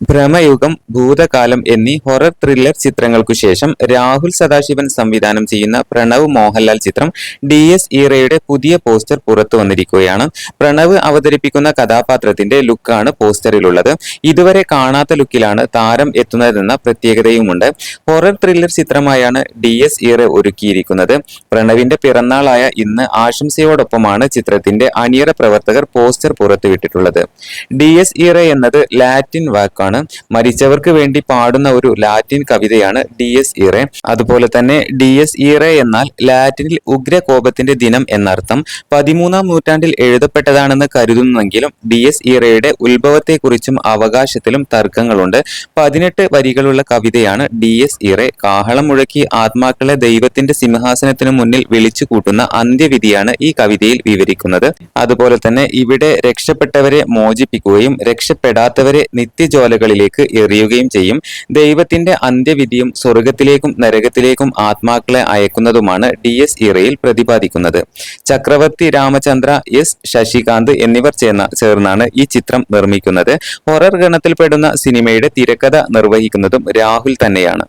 ഭ്രമയുഗം ഭൂതകാലം എന്നീ horror thriller ചിത്രങ്ങൾക്കു ശേഷം രാഹുൽ സദാശിവൻ സംവിധാനം ചെയ്യുന്ന പ്രണവ് മോഹൻലാൽ ചിത്രം ഡി എസ് ഈറയുടെ പുതിയ പോസ്റ്റർ പുറത്തു വന്നിരിക്കുകയാണ്. പ്രണവ് അവതരിപ്പിക്കുന്ന കഥാപാത്രത്തിന്റെ ലുക്കാണ് പോസ്റ്ററിലുള്ളത്. ഇതുവരെ കാണാത്ത ലുക്കിലാണ് താരം എത്തുന്നതെന്ന പ്രത്യേകതയുമുണ്ട്. ഹൊറർ ത്രില്ലർ ചിത്രമായാണ് ഡി എസ് ഈറ ഒരുക്കിയിരിക്കുന്നത്. പ്രണവിന്റെ പിറന്നാളായ ഇന്ന് ആശംസയോടൊപ്പമാണ് ചിത്രത്തിന്റെ അണിയറ പ്രവർത്തകർ പോസ്റ്റർ പുറത്തുവിട്ടിട്ടുള്ളത്. ഡി എസ് ഈറ എന്നത് ലാറ്റിൻ വാക്കാണ്. മരിച്ചവർക്ക് വേണ്ടി പാടുന്ന ഒരു ലാറ്റിൻ കവിതയാണ് ഡി എസ് ഈറെ അതുപോലെ തന്നെ ഡി എസ് ഈറെ എന്നാൽ ലാറ്റിനിൽ ഉഗ്രകോപത്തിന്റെ ദിനം എന്നർത്ഥം പതിമൂന്നാം നൂറ്റാണ്ടിൽ എഴുതപ്പെട്ടതാണെന്ന് കരുതുന്നെങ്കിലും ഡി എസ് ഈറയുടെ ഉത്ഭവത്തെക്കുറിച്ചും അവകാശത്തിലും തർക്കങ്ങളുണ്ട്. പതിനെട്ട് വരികളുള്ള കവിതയാണ് ഡി എസ് ഈറെ കാഹളം മുഴക്കി ആത്മാക്കളെ ദൈവത്തിന്റെ സിംഹാസനത്തിനു മുന്നിൽ വിളിച്ചു കൂട്ടുന്ന അന്ത്യവിധിയാണ് ഈ കവിതയിൽ വിവരിക്കുന്നത്. അതുപോലെ തന്നെ ഇവിടെ രക്ഷപ്പെട്ടവരെ മോചിപ്പിക്കുകയും രക്ഷപ്പെടാത്തവരെ നിത്യജോലകളിലേക്ക് എറിയുകയും ചെയ്യും. ദൈവത്തിന്റെ അന്ത്യവിധിയും സ്വർഗത്തിലേക്കും നരകത്തിലേക്കും ആത്മാക്കളെ അയക്കുന്നതുമാണ് ഡി എസ് ഇറയിൽ പ്രതിപാദിക്കുന്നത്. ചക്രവർത്തി രാമചന്ദ്ര എസ് ശശികാന്ത് എന്നിവർ ചേർന്ന ചേർന്നാണ് ഈ ചിത്രം നിർമ്മിക്കുന്നത്. ഹൊറർ ഗണത്തിൽപ്പെടുന്ന സിനിമയുടെ തിരക്കഥ നിർവഹിക്കുന്നതും രാഹുൽ തന്നെയാണ്.